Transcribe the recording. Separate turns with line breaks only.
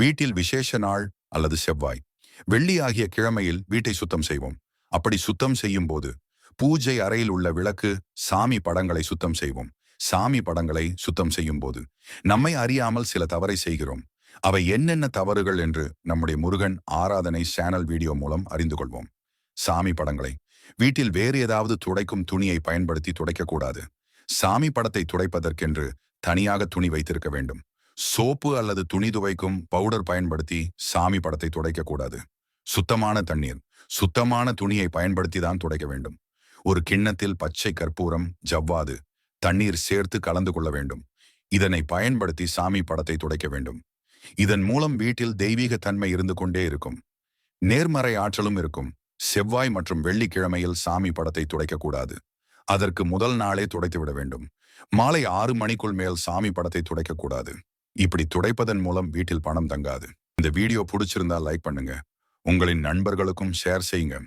வீட்டில் விசேஷ நாள் அல்லது செவ்வாய். வெள்ளி ஆகிய கிழமையில் வீட்டை சுத்தம் செய்வோம். அப்படி சுத்தம் செய்யும் போது பூஜை அறையில் உள்ள விளக்கு சாமி படங்களை சுத்தம் செய்வோம். சாமி படங்களை சுத்தம் செய்யும் போது நம்மை அறியாமல் சில தவறை செய்கிறோம். அவை என்னென்ன தவறுகள் என்று நம்முடைய முருகன் ஆராதனை சேனல் வீடியோ மூலம் அறிந்து கொள்வோம். சாமி படங்களை. வீட்டில் வேறு ஏதாவது துடைக்கும் துணியை பயன்படுத்தி துடைக்கக்கூடாது. சாமி படத்தை துடைப்பதற்கென்று தனியாக துணி வைத்திருக்க வேண்டும். சோப்பு அல்லது துணி துவைக்கும் பவுடர் பயன்படுத்தி சாமி படத்தை துடைக்கக்கூடாது சுத்தமான தண்ணீர் சுத்தமான துணியை பயன்படுத்தி தான் துடைக்க வேண்டும். ஒரு கிண்ணத்தில் பச்சை கற்பூரம் ஜவ்வாது தண்ணீர் சேர்த்து கலந்து கொள்ள வேண்டும். இதனை பயன்படுத்தி சாமி படத்தை துடைக்க வேண்டும். இதன் மூலம் வீட்டில் தெய்வீக தன்மை இருந்து கொண்டே இருக்கும். நேர்மறை ஆற்றலும் இருக்கும். செவ்வாய் மற்றும் வெள்ளிக்கிழமையில் சாமி படத்தை துடைக்கக்கூடாது அதற்கு முதல் நாளே துடைத்து விட வேண்டும். மாலை ஆறு மணிக்குள் மேல் சாமி படத்தை துடைக்கக்கூடாது இப்படி துடைப்பதன் மூலம் வீட்டில் பணம் தங்காது. இந்த வீடியோ பிடிச்சிருந்தா லைக் பண்ணுங்க. உங்களின் நண்பர்களுக்கும் ஷேர் செய்யுங்க.